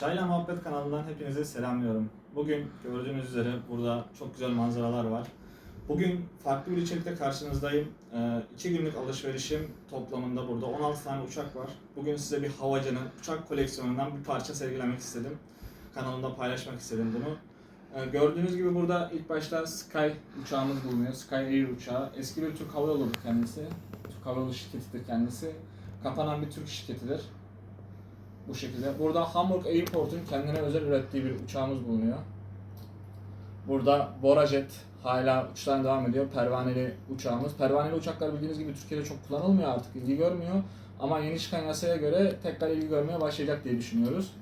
Çayla Muhabbet kanalından hepinize selamlıyorum. Bugün gördüğünüz üzere burada çok güzel manzaralar var. Bugün farklı bir içerikte karşınızdayım. Ee, iki günlük alışverişim toplamında burada 16 tane uçak var. Bugün size bir havacının uçak koleksiyonundan bir parça sergilemek istedim. Kanalımda paylaşmak istedim bunu. Ee, gördüğünüz gibi burada ilk başta Sky uçağımız bulunuyor. Sky Air uçağı. Eski bir Türk Hava Yolu'dur kendisi. Türk Hava Yolu şirketidir kendisi. Kapanan bir Türk şirketidir. Bu şekilde. Burada Hamburg Airport'un kendine özel ürettiği bir uçağımız bulunuyor. Burada Borajet hala uçuşlarına devam ediyor. Pervaneli uçağımız. Pervaneli uçaklar bildiğiniz gibi Türkiye'de çok kullanılmıyor artık. ilgi görmüyor. Ama yeni çıkan yasaya göre tekrar ilgi görmeye başlayacak diye düşünüyoruz.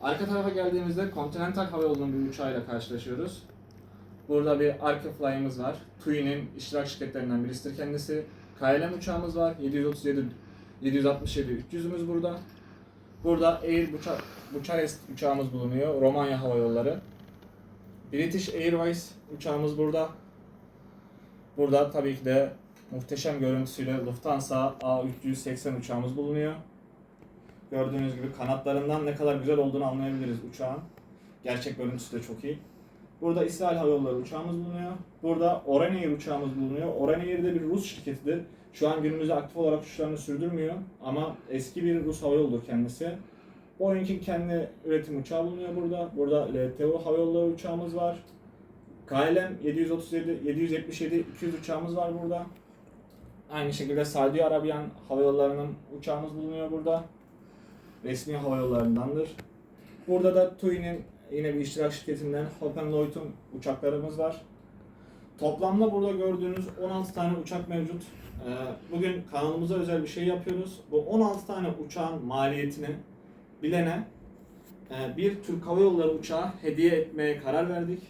Arka tarafa geldiğimizde Continental Hava Yolu'nun bir uçağıyla karşılaşıyoruz. Burada bir Arca Fly'ımız var. TUI'nin iştirak şirketlerinden birisidir kendisi. KLM uçağımız var. 737 767 300'ümüz burada. Burada Air Buça, Bucharest uçağımız bulunuyor. Romanya Hava Yolları. British Airways uçağımız burada. Burada tabii ki de muhteşem görüntüsüyle Lufthansa A380 uçağımız bulunuyor. Gördüğünüz gibi kanatlarından ne kadar güzel olduğunu anlayabiliriz uçağın. Gerçek görüntüsü de çok iyi. Burada İsrail Hava Yolları uçağımız bulunuyor. Burada Oranair uçağımız bulunuyor. Oranair de bir Rus şirketidir. Şu an günümüzde aktif olarak uçuşlarını sürdürmüyor ama eski bir Rus hava yoludur kendisi. Boeing'in kendi üretim uçağı bulunuyor burada. Burada LTO hava yolları uçağımız var. KLM 737, 777, 200 uçağımız var burada. Aynı şekilde Saudi Arabiyan hava yollarının uçağımız bulunuyor burada. Resmi hava yollarındandır. Burada da TUI'nin yine bir iştirak şirketinden Hapag-Lloyd'un uçaklarımız var. Toplamda burada gördüğünüz 16 tane uçak mevcut. Ee, Bugün kanalımıza özel bir şey yapıyoruz. Bu 16 tane uçağın maliyetini bilene e, bir Türk Hava Yolları uçağı hediye etmeye karar verdik.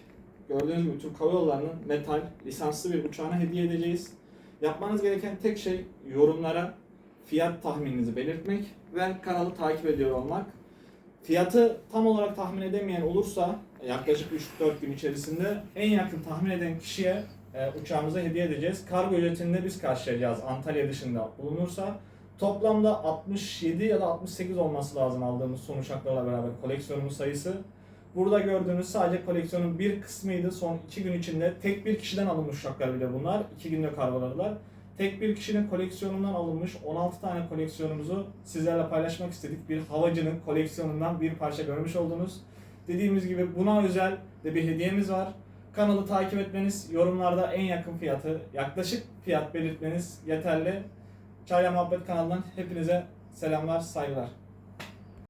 Gördüğünüz gibi Türk Hava Yolları'nın metal lisanslı bir uçağına hediye edeceğiz. Yapmanız gereken tek şey yorumlara fiyat tahmininizi belirtmek ve kanalı takip ediyor olmak. Fiyatı tam olarak tahmin edemeyen olursa yaklaşık 3-4 gün içerisinde en yakın tahmin eden kişiye e, uçağımızı hediye edeceğiz. Kargo ücretini de biz karşılayacağız Antalya dışında bulunursa. Toplamda 67 ya da 68 olması lazım aldığımız son uçaklarla beraber koleksiyonumuz sayısı. Burada gördüğünüz sadece koleksiyonun bir kısmıydı. Son 2 gün içinde tek bir kişiden alınmış uçaklar bile bunlar. 2 günde kargoladılar. Tek bir kişinin koleksiyonundan alınmış 16 tane koleksiyonumuzu sizlerle paylaşmak istedik. Bir havacının koleksiyonundan bir parça görmüş oldunuz. Dediğimiz gibi buna özel de bir hediyemiz var. Kanalı takip etmeniz, yorumlarda en yakın fiyatı, yaklaşık fiyat belirtmeniz yeterli. Çayla Muhabbet kanalından hepinize selamlar, saygılar.